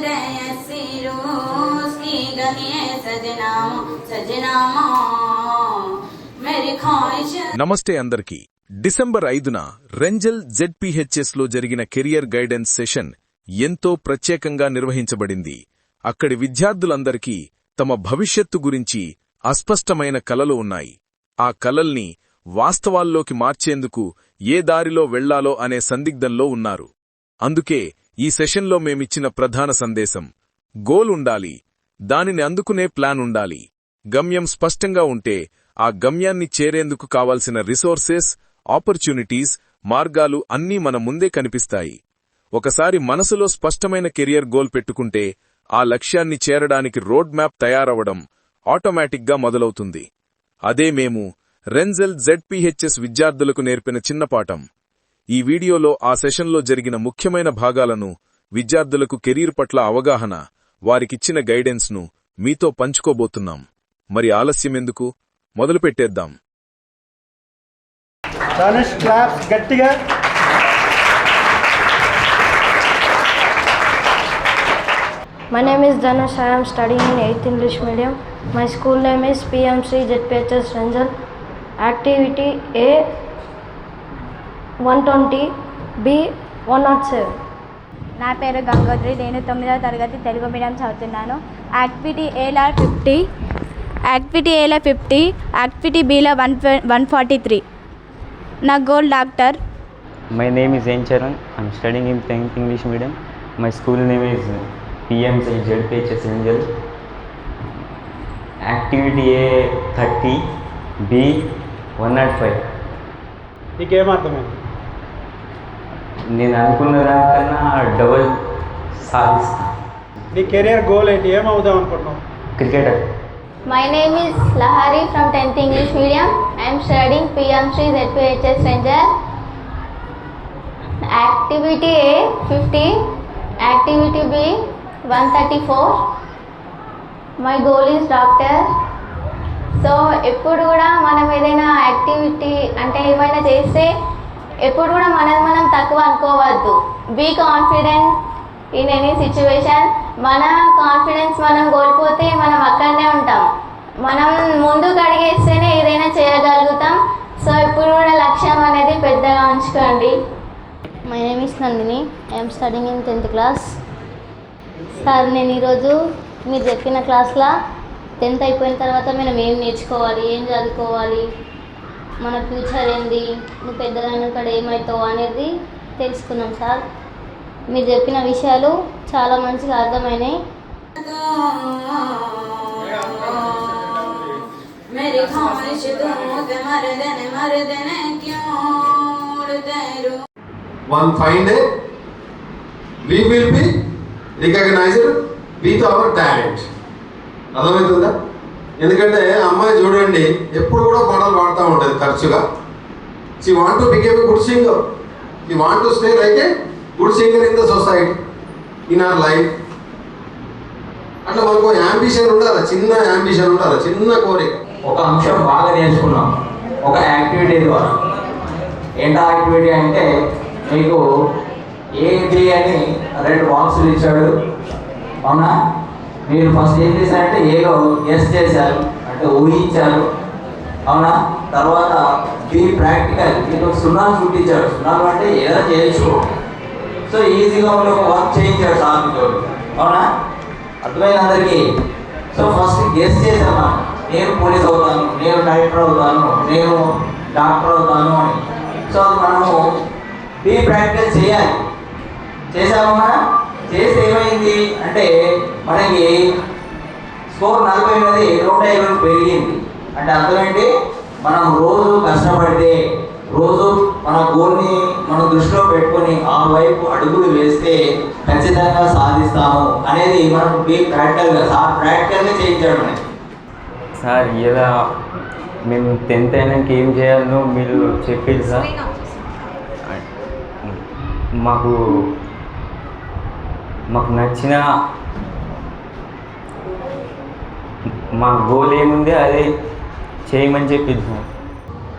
हृदय सिरोस की गलिए सजनाओ सजनाओ मेरी ख्वाहिश నమస్తే అందరికీ డిసెంబర్ ఐదున రెంజల్ జెడ్పీహెచ్ఎస్ లో జరిగిన కెరియర్ గైడెన్స్ సెషన్ ఎంతో ప్రత్యేకంగా నిర్వహించబడింది అక్కడి విద్యార్థులందరికీ తమ భవిష్యత్తు గురించి అస్పష్టమైన కలలు ఉన్నాయి ఆ కలల్ని వాస్తవాల్లోకి మార్చేందుకు ఏ దారిలో వెళ్లాలో అనే సందిగ్ధంలో ఉన్నారు అందుకే ఈ సెషన్లో మేమిచ్చిన ప్రధాన సందేశం. గోల్ ఉండాలి. దానిని అందుకునే ప్లాన్ ఉండాలి. గమ్యం స్పష్టంగా ఉంటే ఆ గమ్యాన్ని చేరేందుకు కావాల్సిన రిసోర్సెస్ ఆపర్చునిటీస్ మార్గాలు అన్నీ మన ముందే కనిపిస్తాయి. ఒకసారి మనసులో స్పష్టమైన కెరియర్ గోల్ పెట్టుకుంటే ఆ లక్ష్యాన్ని చేరడానికి రోడ్ మ్యాప్ తయారవడం ఆటోమేటిక్గా మొదలవుతుంది. అదే మేము రెన్జెల్ జెడ్పీహెచ్ఎస్ విద్యార్థులకు నేర్పిన చిన్నపాఠం ఈ వీడియోలో ఆ సెషన్లో జరిగిన ముఖ్యమైన భాగాలను విద్యార్థులకు కెరీర్ పట్ల అవగాహన వారికిచ్చిన గైడెన్స్ను మీతో పంచుకోబోతున్నాం మరి ఆలస్యమెందుకు మొదలుపెట్టేద్దాం ధనుష్ క్లాప్స్ గట్టిగా My name is Dhanush. I am studying in 8th English medium. My school name is PMC ZPHS Ranjal. Activity A 120, B 107. నా పేరు గంగోత్రి నేను తొమ్మిదవ తరగతి తెలుగు మీడియం చదువుతున్నాను యాక్టివిటీ ఏలో ఫిఫ్టీ యాక్టివిటీ ఏలో ఫిఫ్టీ యాక్టివిటీ బీలో వన్ వన్ ఫార్టీ త్రీ నా goal doctor My name is N. Charan. I'm studying in 10th English medium. My school name is PMC ZPHS Angel. Activity A 30, B 105. నీకేం అర్థమైంది నేను అనుకున్న దానికన్నా double సాధిస్తాను నీ career goal ఏంటి? ఏమవుదాం అనుకుంటున్నావు? Cricketer. My name is Lahari from tenth English medium I'm studying PM Shri ZPHS Renjal activity A fifty activity B one thirty four my goal is doctor so ఎప్పుడు కూడా మనం ఏదైనా activity అంటే ఏమైనా చేస్తే ఎప్పుడు కూడా మనది మనం తక్కువ అనుకోవద్దు. Be confident in any situation మన కాన్ఫిడెన్స్ మనం కోల్పోతే మనం అక్కడనే ఉంటాం. మనం ముందుకు అడిగేస్తేనే ఏదైనా చేయగలుగుతాం. సో ఇప్పుడు కూడా లక్ష్యం అనేది పెద్దగా ఉంచుకోండి. My name is Nandini I'm studying in tenth class sir నేను ఈరోజు మీరు చెప్పిన క్లాస్లో టెన్త్ అయిపోయిన తర్వాత మనం ఏం నేర్చుకోవాలి ఏం చదువుకోవాలి? మన ఫ్యూచర్ ఏంది? నువ్వు పెద్దగా కాడ ఏమవుతావు అనేది తెలుసుకున్నాం సార్. మీరు చెప్పిన విషయాలు చాలా మంచిగా అర్థమైనాయి. One fine day, అర్థమవుతుందా? ఎందుకంటే అమ్మాయి చూడండి ఎప్పుడు కూడా పాటలు పాడుతూ ఉంటుంది ఖర్చుగా she want to became a good singer she want to stay like a good singer in the society in our life అట్లా మనకు యాంబిషన్ ఉండాలి చిన్న యాంబిషన్ ఉండాలి చిన్న కోరిక. ఒక అంశం బాగా నేర్చుకున్నాం. ఒక యాక్టివిటీ ద్వారా ఏంటా యాక్టివిటీ అంటే మీకు ఏది అని రెండు బాక్సులు ఇచ్చాడు. అవునా? మీరు ఫస్ట్ ఏం చేశారంటే ఏదో గెస్ చేశారు అంటే ఊహించారు. అవునా? తర్వాత బీ ప్రాక్టికల్ మీరు సున్నా చూపించాడు. సున్నాలు అంటే ఏదైనా చేయొచ్చు? సో ఈజీగా ఉండే ఒక వర్క్ చేయించాడు సార్ అవునా? అర్థమైన అందరికీ? సో ఫస్ట్ గెస్ చేశాను నేను పోలీస్ అవుతాను నేను డైరెక్టర్ అవుతాను నేను డాక్టర్ అవుతాను అని. సో అది మనము బీ ప్రాక్టికల్ చేయాలి. చేసామా మనం చేస్తే ఏమైంది? అంటే మనకి స్కోర్ నలభై ఎనిమిది నూట ఇరవై పెరిగింది. అంటే అర్థం ఏంటి? మనం రోజు కష్టపడితే రోజు మన గోల్ని మనం దృష్టిలో పెట్టుకొని ఆ వైపు అడుగులు వేస్తే ఖచ్చితంగా సాధిస్తాము అనేది మనం బీ ప్రాక్టికల్గా సార్ ప్రాక్టికల్గా చేయించాడు మనకి. సార్ ఇలా మేము టెన్త్ అయినాక ఏం చేయాలో మీరు చెప్పారు సార్ మాకు మాకు నచ్చిన మా గోల్ ఏముంది అదే చేయమని చెప్పింది. మీరు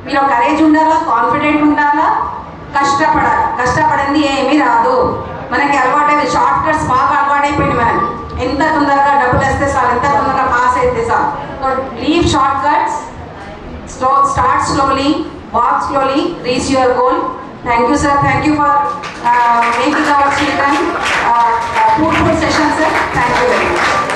మీలో కరేజ్ ఉండాలా? కాన్ఫిడెంట్ ఉండాలా? కష్టపడాలి. కష్టపడింది ఏమీ రాదు. మనకి అలవాటైంది. షార్ట్ కట్స్ బాగా అలవాటైపోయింది మనకి. ఎంత తొందరగా డబ్బులు వేస్తే సార్ ఎంత తొందరగా పాస్ అయితే sir so leave short cuts start slowly walk slowly reach your goal thank you sir thank you for making our children fruitful session sir thank you very much